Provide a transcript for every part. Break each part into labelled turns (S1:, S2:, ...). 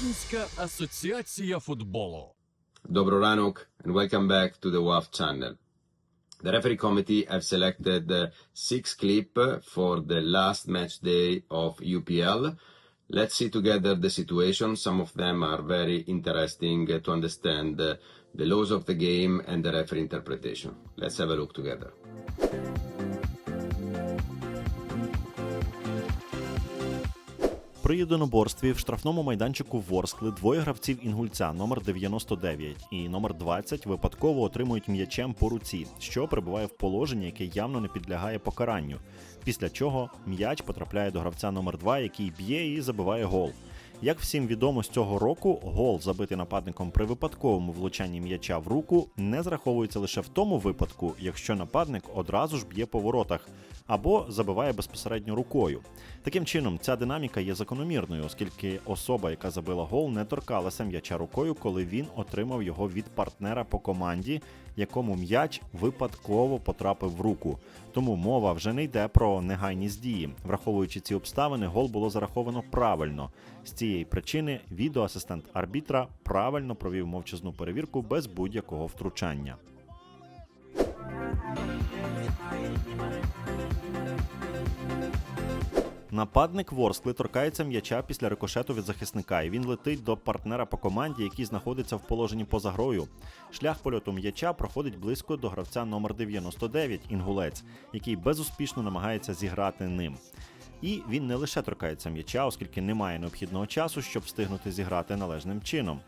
S1: Українська асоціація футболу.
S2: Dobro Ranok and welcome back to the WAF channel. The referee committee have selected uh, six clip for the last match day of UPL. Let's see together the situation. Some of them are very interesting uh, to understand uh, the laws of the game and the referee interpretation. Let's have a look together.
S3: При єдиноборстві в штрафному майданчику Ворскли двоє гравців інгульця номер 99 і номер 20 випадково отримують м'ячем по руці, що перебуває в положенні, яке явно не підлягає покаранню. Після чого м'яч потрапляє до гравця номер 2 який б'є і забиває гол. Як всім відомо з цього року, гол, забитий нападником при випадковому влучанні м'яча в руку, не зраховується лише в тому випадку, якщо нападник одразу ж б'є по воротах або забиває безпосередньо рукою. Таким чином, ця динаміка є закономірною, оскільки особа, яка забила гол, не торкалася м'яча рукою, коли він отримав його від партнера по команді, якому м'яч випадково потрапив в руку. Тому мова вже не йде про негайність дії. Враховуючи ці обставини, гол було зараховано правильно. З цієї причини відеоасистент арбітра правильно провів мовчазну перевірку без будь-якого втручання. Нападник Ворскли торкається м'яча після рикошету від захисника, і він летить до партнера по команді, який знаходиться в положенні поза грою. Шлях польоту м'яча проходить близько до гравця номер 99 інгулець, який безуспішно намагається зіграти ним. І він не лише торкається м'яча, оскільки немає необхідного часу, щоб встигнути зіграти належним чином.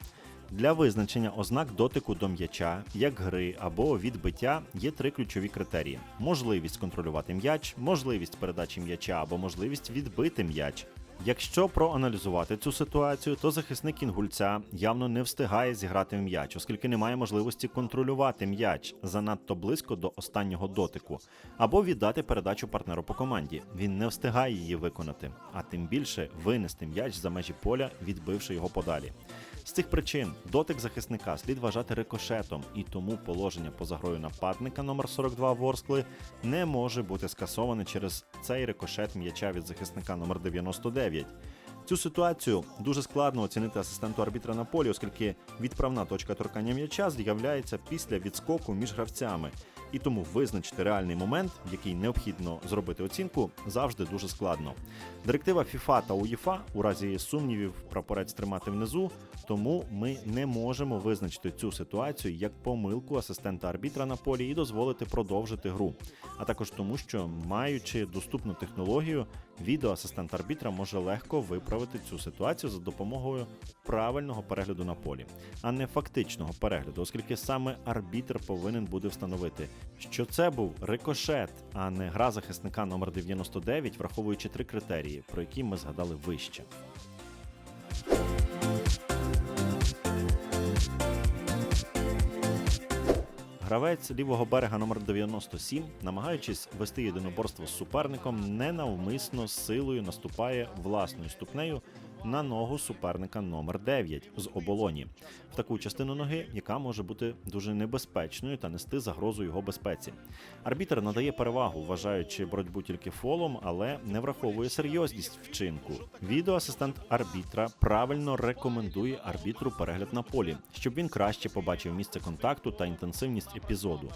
S3: Для визначення ознак дотику до м'яча, як гри або відбиття, є три ключові критерії: можливість контролювати м'яч, можливість передачі м'яча або можливість відбити м'яч. Якщо проаналізувати цю ситуацію, то захисник інгульця явно не встигає зіграти в м'яч, оскільки немає можливості контролювати м'яч занадто близько до останнього дотику, або віддати передачу партнеру по команді. Він не встигає її виконати, а тим більше винести м'яч за межі поля, відбивши його подалі. З цих причин дотик захисника слід вважати рикошетом, і тому положення поза грою нападника номер 42 Ворскли не може бути скасоване через цей рикошет м'яча від захисника номер 99. Цю ситуацію дуже складно оцінити асистенту арбітра на полі, оскільки відправна точка торкання м'яча з'являється після відскоку між гравцями. І тому визначити реальний момент, в який необхідно зробити оцінку, завжди дуже складно. Директива FIFA та УЄФА у разі сумнівів прапорець тримати внизу, тому ми не можемо визначити цю ситуацію як помилку асистента арбітра на полі і дозволити продовжити гру. А також тому, що маючи доступну технологію, відеоасистент арбітра може легко виправити цю ситуацію за допомогою правильного перегляду на полі, а не фактичного перегляду, оскільки саме арбітр повинен буде встановити, що це був рикошет, а не гра захисника номер 99, враховуючи три критерії, про які ми згадали вище. Гравець лівого берега номер 97, намагаючись вести єдиноборство з суперником, ненавмисно силою наступає власною ступнею на ногу суперника номер 9 з оболоні в таку частину ноги, яка може бути дуже небезпечною та нести загрозу його безпеці. Арбітр надає перевагу, вважаючи боротьбу тільки фолом, але не враховує серйозність вчинку. Відеоасистент арбітра правильно рекомендує арбітру перегляд на полі, щоб він краще побачив місце контакту та інтенсивність епізоду.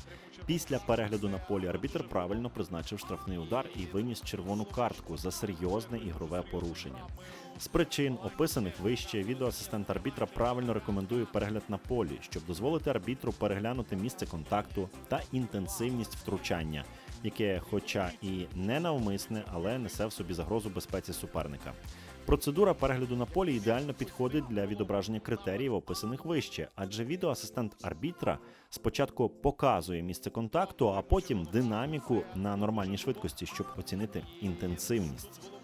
S3: Після перегляду на полі арбітр правильно призначив штрафний удар і виніс червону картку за серйозне ігрове порушення. З причин, описаних вище, відеоасистент арбітра правильно рекомендує перегляд на полі, щоб дозволити арбітру переглянути місце контакту та інтенсивність втручання, яке, хоча і не навмисне, але несе в собі загрозу безпеці суперника. Процедура перегляду на полі ідеально підходить для відображення критеріїв, описаних вище, адже відеоасистент арбітра спочатку показує місце контакту, а потім динаміку на нормальній швидкості, щоб оцінити інтенсивність.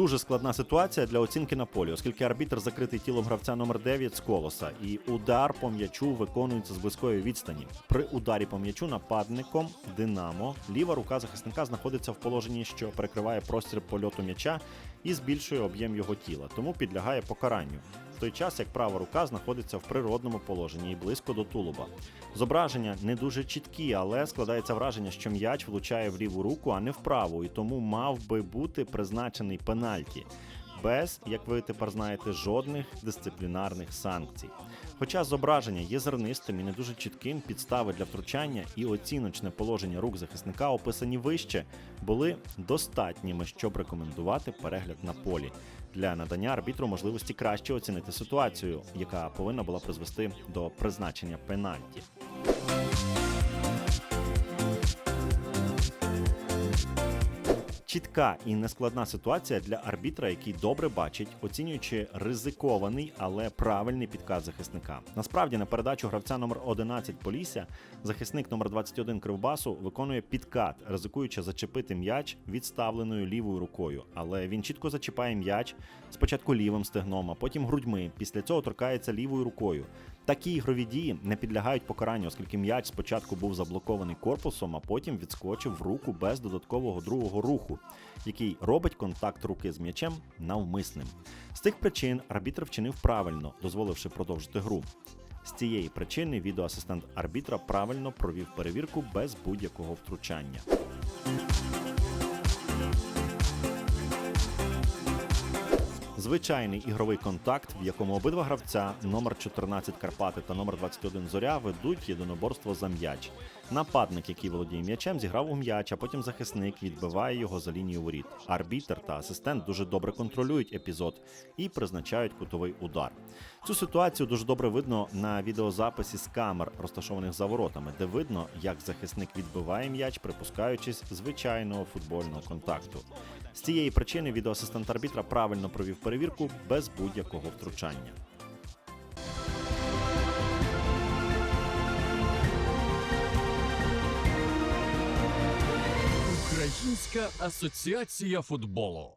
S3: Дуже складна ситуація для оцінки на полі, оскільки арбітр закритий тілом гравця номер 9 з колоса, і удар по м'ячу виконується з близької відстані. При ударі по м'ячу нападником Динамо ліва рука захисника знаходиться в положенні, що перекриває простір польоту м'яча, і збільшує об'єм його тіла, тому підлягає покаранню. Той час як права рука знаходиться в природному положенні і близько до тулуба. Зображення не дуже чіткі, але складається враження, що м'яч влучає в ліву руку, а не в праву, і тому мав би бути призначений пенальті. Без, як ви тепер знаєте, жодних дисциплінарних санкцій. Хоча зображення є зернистим і не дуже чітким, підстави для втручання і оціночне положення рук захисника, описані вище, були достатніми, щоб рекомендувати перегляд на полі для надання арбітру можливості краще оцінити ситуацію, яка повинна була призвести до призначення пенальті. Чітка і нескладна ситуація для арбітра, який добре бачить, оцінюючи ризикований, але правильний підказ захисника. Насправді на передачу гравця номер 11 Полісся захисник номер 21 Кривбасу виконує підкат, ризикуючи зачепити м'яч відставленою лівою рукою. Але він чітко зачіпає м'яч спочатку лівим стегном, а потім грудьми. Після цього торкається лівою рукою. Такі ігрові дії не підлягають покаранню, оскільки м'яч спочатку був заблокований корпусом, а потім відскочив в руку без додаткового другого руху, який робить контакт руки з м'ячем навмисним. З цих причин арбітр вчинив правильно, дозволивши продовжити гру. З цієї причини відеоасистент арбітра правильно провів перевірку без будь-якого втручання. Звичайний ігровий контакт, в якому обидва гравця, номер 14 Карпати та номер 21 Зоря, ведуть єдиноборство за м'яч. Нападник, який володіє м'ячем, зіграв у м'яч, а потім захисник відбиває його за лінію воріт. Арбітер та асистент дуже добре контролюють епізод і призначають кутовий удар. Цю ситуацію дуже добре видно на відеозаписі з камер, розташованих за воротами, де видно, як захисник відбиває м'яч, припускаючись звичайного футбольного контакту. З цієї причини відеоасистент арбітра правильно провів перевірку без будь-якого втручання.
S1: Українська асоціація футболу.